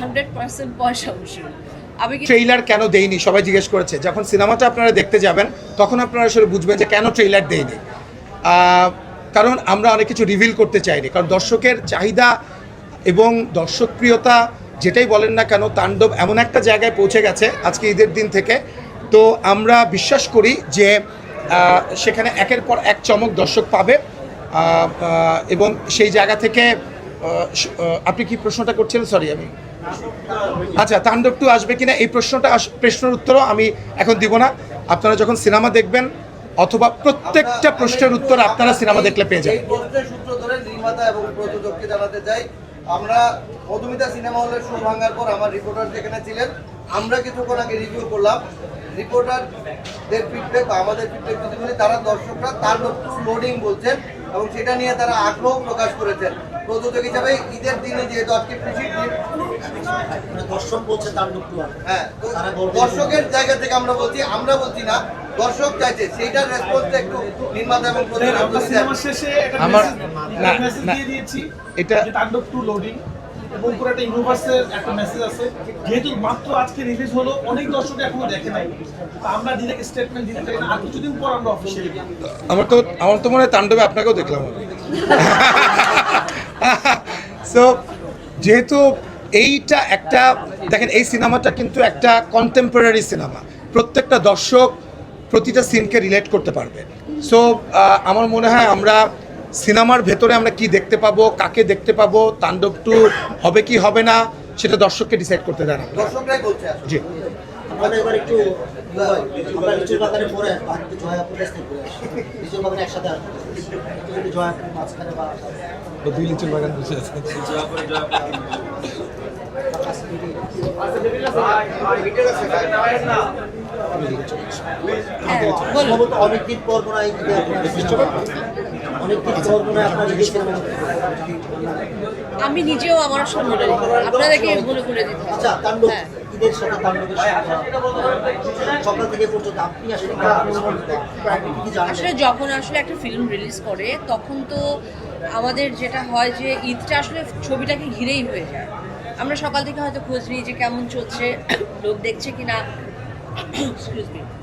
Hundred percent পয়সা উসুল। আমি trailer কেন দেইনি? সবাই জিজ্ঞেস করেছে। যখন সিনেমাটা আপনারা দেখতে যাবেন, তখন আপনারা আসলে বুঝবেন যে কেন ট্রেইলার দেইনি। কারণ আমরা অনেক কিছু রিভিল করতে চাইনি। কারণ দর্শকের চাহিদা এবং দর্শকপ্রিয়তা যেটাই বলেন না কেন, তাণ্ডব এমন একটা জায়গায় পৌঁছে গেছে আজকে ঈদের দিন থেকে। তো আমরা বিশ্বাস করি যে সেখানে একের পর এক চমক দর্শক পাবে। এবং সেই জায়গা থেকে আপনি কি প্রশ্নটা করছেন সরি আমি আচ্ছা তাণ্ডব টু আসবে কিনা এই প্রশ্নটা প্রশ্নের উত্তরও আমি এখন দিব না। আপনারা যখন সিনেমা দেখবেন, অথবা প্রত্যেকটা প্রশ্নের উত্তর আপনারা সিনেমা দেখলে পেয়ে যাবেন। আমরা মধুমিতা সিনেমা হলের শো ভাঙার পর আমার রিপোর্টার যেখানে ছিলেন, আমরা কিছুক্ষণ আগে রিভিউ করলাম। রিপোর্টারদের ফিডব্যাক বা আমাদের ফিডব্যাক যদি বলি তারা দর্শকরা তার লোডিং বলছেন এবং সেটা নিয়ে তারা আগ্রহ প্রকাশ করেছেন। প্রযোজক হিসাবে ঈদের দিনে যেহেতু আজকে মানে দর্শক বলছে তাণ্ডব হ্যাঁ দর্শকের জায়গা থেকে আমরা বলছি আমরা বলছি না দর্শক চাইছে সেইটার রেসপন্সটা একটু নির্মাতা এবং আমরা না, না, এটা- তাণ্ডব টু লোডিং এবং পুরো একটা ইউনিভার্সের একটা মেসেজ আছে। যেহেতু মাত্র আজকে রিলিজ হলো অনেক দর্শক এখনও দেখে নাই। তা আমরা ডিরেক্ট স্টেটমেন্ট দিতে চাই না আর কিছুদিন পর আমরা অফিসিয়ালি আমার তো আমার তো মনে হয় তাণ্ডবে আপনাকেও দেখলাম সো যেহেতু এইটা একটা দেখেন এই সিনেমাটা কিন্তু একটা কন্টেম্পোরারি সিনেমা প্রত্যেকটা দর্শক প্রতিটা সিনকে রিলেট করতে পারবে। সো আমার মনে হয় আমরা সিনেমার ভেতরে আমরা কি দেখতে পাবো কাকে দেখতে পাবো তাণ্ডব টু হবে কি হবে না সেটা দর্শককে ডিসাইড করতে দেন। জি। দুই লিচুর বাগান বসে আছে। অনেকদিন পর মনে হয় ঈদে আপনার সিনেমা অনেকদিন পর মনে হয় আপনার আমি নিজেও আমার নেই আপনাদেরকে মনে করে দিতে আচ্ছা তাণ্ডব হ্যাঁ। ঈদের সাথে তাণ্ডবের সকাল থেকে পর্যন্ত আপনি আসলে আপনি কি জানেন? আসলে যখন আসলে একটা ফিল্ম রিলিজ করে তখন তো আমাদের যেটা হয় যে ঈদটা আসলে ছবিটাকে ঘিরেই হয়ে যায়। আমরা সকাল থেকে হয়তো খোঁজ নিই যে কেমন চলছে, লোক দেখছে কি না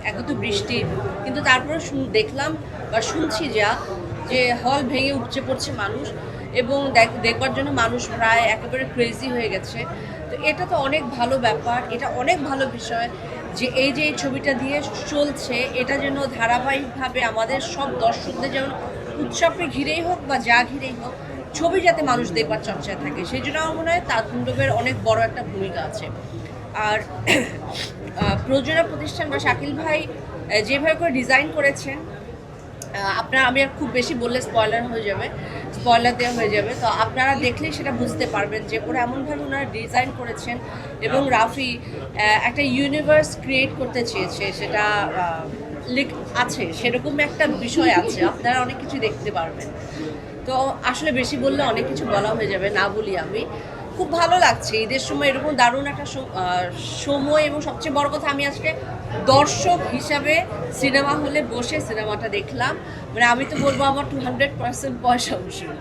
এখন তো বৃষ্টি। কিন্তু তারপরে দেখলাম বা শুনছি যা, যে হল ভেঙে উপচে পড়ছে মানুষ এবং দেখ- দেখবার জন্য মানুষ প্রায় একেবারে ক্রেজি হয়ে গেছে। তো এটা তো অনেক ভালো ব্যাপার, এটা অনেক ভালো বিষয় যে এই যে এই ছবিটা দিয়ে চলছে, এটা যেন ধারাবাহিকভাবে আমাদের সব দর্শকদের যেমন উৎসবকে ঘিরেই হোক বা যা ঘিরেই হোক ছবি যাতে মানুষ দেখবার চর্চায় থাকে। সেই জন্য আমার মনে হয় তাণ্ডবের অনেক বড় একটা ভূমিকা আছে। আর প্রযোজনা প্রতিষ্ঠান বা শাকিল ভাই যেভাবে করে ডিজাইন করেছেন আপনারা আমি আর খুব বেশি বললে স্পয়লার হয়ে যাবে স্পয়লার দেওয়া হয়ে যাবে। তো আপনারা দেখলেই সেটা বুঝতে পারবেন যে ওরা এমনভাবে ওনারা ডিজাইন করেছেন এবং রাফি একটা ইউনিভার্স ক্রিয়েট করতে চেয়েছে। সেটা আছে সেরকম একটা বিষয় আছে। আপনারা অনেক কিছু দেখতে পারবেন। তো আসলে বেশি বললে অনেক কিছু বলা হয়ে যাবে, না বলি আমি। খুব ভালো লাগছে। ঈদের সময় এরকম দারুণ একটা সময় এবং সবচেয়ে বড় কথা আমি আজকে দর্শক হিসাবে সিনেমা হলে বসে সিনেমাটা দেখলাম। মানে আমি তো বলব আমার টু হান্ড্রেড পার্সেন্ট পয়সা উসুল।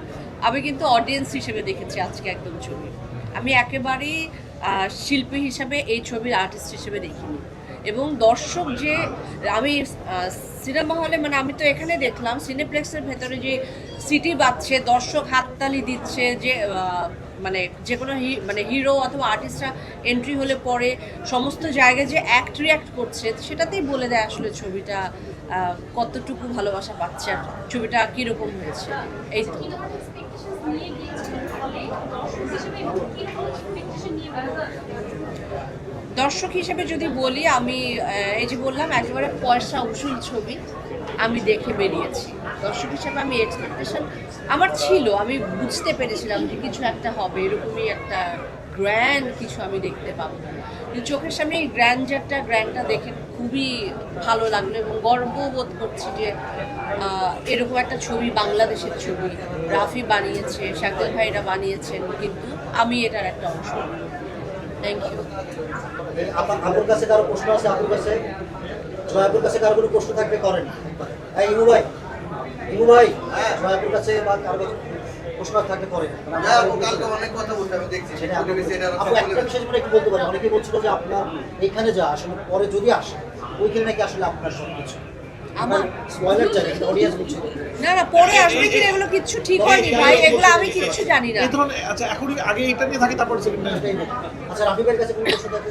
আমি কিন্তু অডিয়েন্স হিসেবে দেখেছি আজকে একদম ছবি। আমি একেবারেই শিল্পী হিসাবে এই ছবির আর্টিস্ট হিসেবে দেখিনি। এবং দর্শক যে, আমি সিনেমা হলে মানে আমি তো এখানে দেখলাম সিনেপ্লেক্সের ভেতরে যে সিটি বাজছে দর্শক হাততালি দিচ্ছে, যে মানে যে কোনো মানে হিরো অথবা আর্টিস্টরা এন্ট্রি হলে পরে সমস্ত জায়গায় যে অ্যাক্ট রিয়াক্ট করছে, সেটাতেই বলে দেয় আসলে ছবিটা কতটুকু ভালোবাসা পাচ্ছে আর ছবিটা কীরকম হয়েছে। এই তো। দর্শক হিসেবে যদি বলি, আমি এই যে বললাম, একেবারে পয়সা উসুল ছবি। আমি দেখে বেরিয়েছি। দর্শক হিসাবে আমি এক্সপেকটেশন আমার ছিল, আমি বুঝতে পেরেছিলাম যে কিছু একটা হবে, এরকমই একটা গ্র্যান্ড কিছু আমি দেখতে পাবো। কিন্তু চোখের সামনে এই গ্র্যান্ডারটা গ্র্যান্ডটা দেখে খুবই ভালো লাগল এবং গর্ব বোধ করছি যে এরকম একটা ছবি বাংলাদেশের ছবি রাফি বানিয়েছে শাকিল ভাইরা বানিয়েছেন, কিন্তু আমি এটার একটা অংশ। থ্যাংক ইউ আপা- আপুর কাছে প্রশ্ন আছে? আপুর কাছে? জয়াপুর কাছে কারও কোনো প্রশ্ন থাকলে করেন। এই ইমু ভাই ইমু ভাই জয়াপুর কাছে বা কারও প্রশ্ন থাকলে মানে হ্যাঁ, অনেক বলছিল যে আপনার এখানে যা আসলে পরে যদি আসে ওইখানে নাকি আসলে আপনার সব কিছু আমার আমার- স্পয়লার চাই অডিয়েন্স বলছিল না না পরে আসবে কিনা এগুলো কিচ্ছু ঠিক হয়নি ভাই এগুলো আমি কিচ্ছু জানি না। এই ধরনের আচ্ছা এখন আগে এটা নিয়ে থাকে তারপর সেকেন্ড আচ্ছা রাফিবের কাছে কোনো প্রশ্ন থাকে